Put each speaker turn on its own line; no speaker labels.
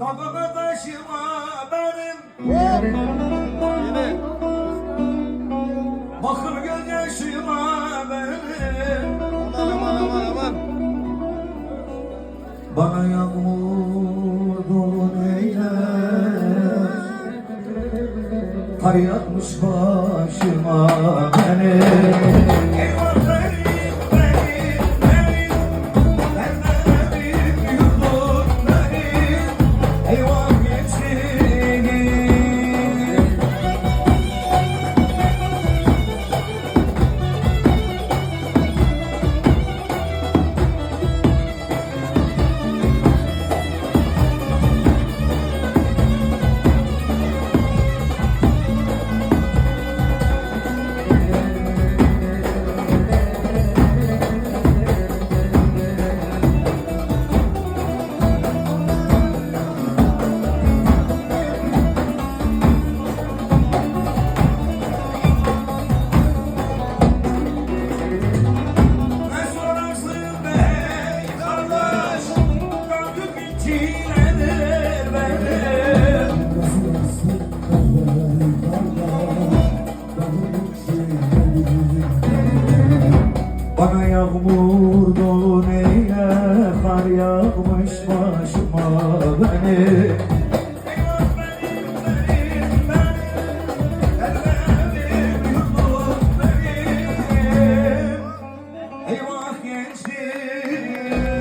Dağına taşıma benim
Yine.
Bakır gözyaşıma benim
Aman aman aman aman.
Bana yağmur dolu eyler Kar yatmış başıma benim Bana yağmur dolu kar yağmış başıma beni. Eyvah gençliğim.